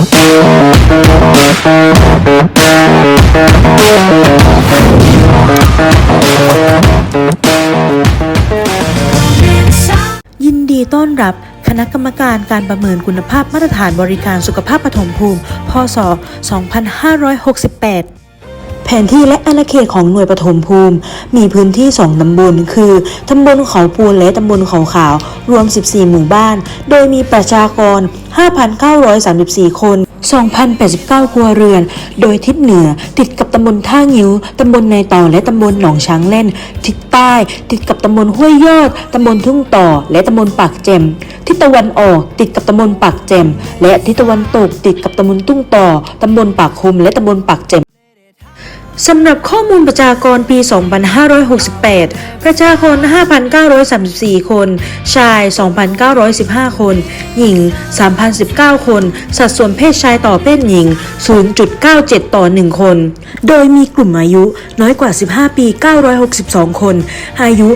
ยินดีต้อนรับคณะกรรมการการประเมินคุณภาพมาตรฐานบริการสุขภาพปฐมภูมิ พศ 2568 ผนที่และอาณาเขตของหน่วยปฐมภูมิ มีพื้นที่ 2 ตำบล คือตำบลเขาปูนและตำบลเขาขาว รวม 14 หมู่บ้าน โดยมีประชากร 5,934 คน 2,089 ครัวเรือน โดยทิศเหนือติดกับตำบลท่างิ้ว ตำบลในต่อและตำบลหนองช้างเล่น ทิศใต้ติดกับตำบลห้วยยอด ตำบลทุ่งต่อ และตำบลปากเจม ทิศตะวันออกติดกับตำบลปากเจม และทิศตะวันตกติดกับตำบลตุ้งต่อ ตำบลปากคมและตำบลปากเจม สำหรับข้อมูลประชากรปี 2568 ประชากร 5,934 คน ชาย 2,915 คน หญิง 3,019 คน สัดส่วนเพศชายต่อเพศหญิง 0.97 ต่อ 1 คน โดยมีกลุ่มอายุน้อยกว่า 15 ปี 962 คน อายุ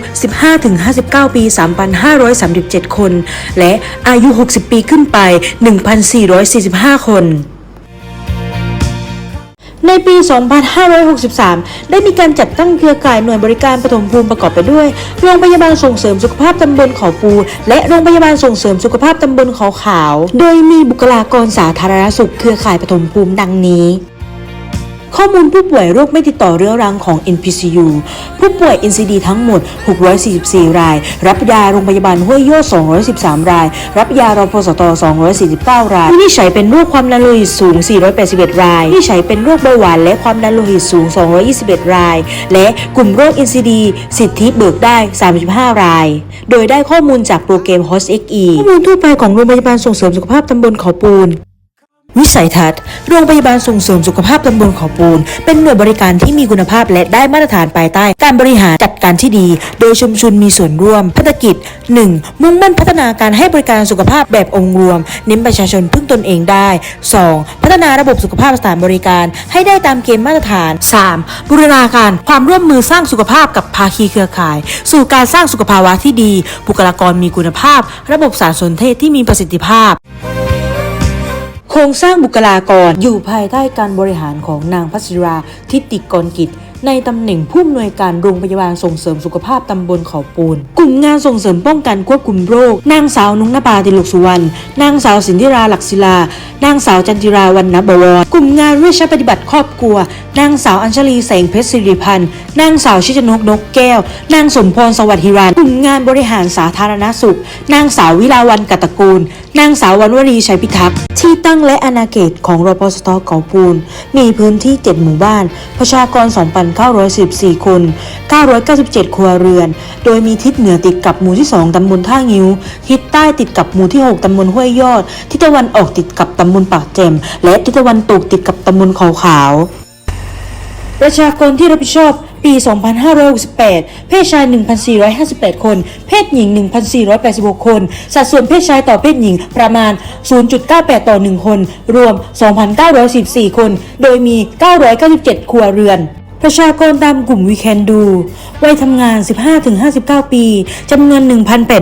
15-59 ปี 3,537 คน และอายุ 60 ปีขึ้นไป 1,445 คน ในปี 2563 ได้มีการจัดตั้งเครือข่ายหน่วยบริการปฐมภูมิประกอบไปด้วย โรงพยาบาลส่งเสริมสุขภาพตำบลเขาปู และโรงพยาบาลส่งเสริมสุขภาพตำบลเขาขาว โดยมีบุคลากรสาธารณสุขเครือข่ายปฐมภูมิดังนี้ ข้อมูลผู้ป่วยโรคไม่ติดต่อเรื้อรังของ NPCU ผู้ป่วย NCD ทั้งหมด 644 ราย รับยาโรงพยาบาลห้วยโยด213 ราย รับยารพสต 249 รายวินิจฉัยเป็นโรคความดันโลหิตสูง 481 รายวินิจฉัยเป็นโรคเบาหวานและความดันโลหิตสูง 221 ราย และกลุ่มโรค NCD สิทธิเบิกได้ 35 ราย โดยได้ข้อมูลจากโปรแกรม HOSXE ข้อมูลทั่วไปของโรงพยาบาลส่งเสริมสุขภาพตำบลเขาปูน วิสัยทัศน์ โรงพยาบาลส่งเสริมสุขภาพตำบลเขาปูน เป็นหน่วยบริการที่มีคุณภาพและได้มาตรฐานภายใต้ การบริหารจัดการที่ดี โดยชุมชนมีส่วนร่วม ภารกิจ 1. มุ่งมั่นพัฒนาการให้บริการสุขภาพแบบองค์รวม เน้นประชาชนพึ่งตนเองได้ 2. พัฒนาระบบสุขภาพสถานบริการให้ได้ตามเกณฑ์มาตรฐาน 3. บูรณาการความร่วมมือสร้างสุขภาพกับภาคีเครือข่าย สู่การสร้างสุขภาวะที่ดี บุคลากรมีคุณภาพ ระบบสารสนเทศที่มีประสิทธิภาพ ครงสร้างบุคลากรอยู่ภายใต้การบริหารของนางพัชราทิติกรกิจ ในตำแหน่งผู้อำนวยการโรงพยาบาลส่งเสริมสุขภาพตำบลเขาปูน กลุ่มงานส่งเสริมป้องกันควบคุมโรค นางสาวนุ้งนภาติลกสุวรรณ นางสาวสินธิราหลักศิลา นางสาวจันจิราวันนบวร กลุ่มงานเวชปฏิบัติครอบครัว นางสาวอัญชลีแสงเพชรสิริพันธ์ นางสาวชิจนกนกแก้ว นางสมพรสวัสดิรันกลุ่มงานบริหารสาธารณสุข นางสาววิลาวันกัตกูล นางสาววันวรีชัยพิทักษ์ ที่ตั้งและอาณาเขตของรพสตเกาปูน มีพื้นที่ 7 หมู่บ้าน ประชากร2,914 คน 997 ครัวเรือน โดยมีทิศเหนือติดกับหมู่ที่ 2 ตำบลท่างิ้ว ทิศใต้ติดกับหมู่ที่ 6 ตำบลห้วยยอด ทิศตะวันออกติดกับตำบลปากแจม และทิศตะวันตกติดกับตำบลเขาขาว ประชากรที่รับผิดชอบปี 2568 เพศชาย 1,458 คน เพศหญิง 1,486 คน สัดส่วนเพศชายต่อเพศหญิงประมาณ 0.98 ต่อ 1 คน รวม 2,914 คน โดยมี 997 ครัวเรือน ประชากรตามกลุ่มวีแคนดูวัยทำงาน 15-59 ปี จำนวน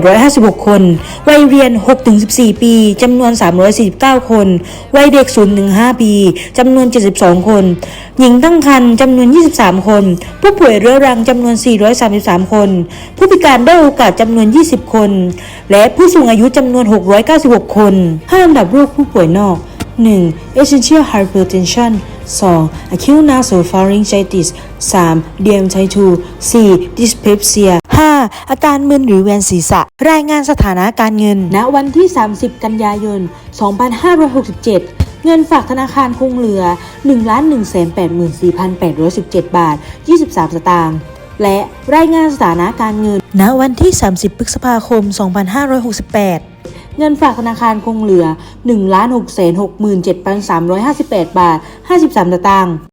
1,856 คน วัยเรียน 6-14 ปี จำนวน 349 คน วัยเด็ก 0-5 ปี จำนวน 72 คน หญิงตั้งครรภ์จำนวน 23 คน ผู้ป่วยเรื้อรังจำนวน 433 คน ผู้พิการได้อยโอกาสจำนวน 20 คน และผู้สูงอายุจำนวน 696 คนห้าลำดับโรคผู้ป่วยนอก 1. essential hypertension 2. acute nasopharyngitis 3. DM type 2 4. dyspepsia 5. อาการมึนหรือเวียนศีรษะ รายงานสถานะการเงิน ณ วันที่ 30 กันยายน 2567เงินฝากธนาคารคงเหลือ 1,184,817 บาท 23 สตางค์ และรายงานสถานะการเงิน ณ วันที่ 30 พฤษภาคม 2568 เงินฝากธนาคารคงเหลือ 1 6 6 7 3 5 8 บาท 53สตางค์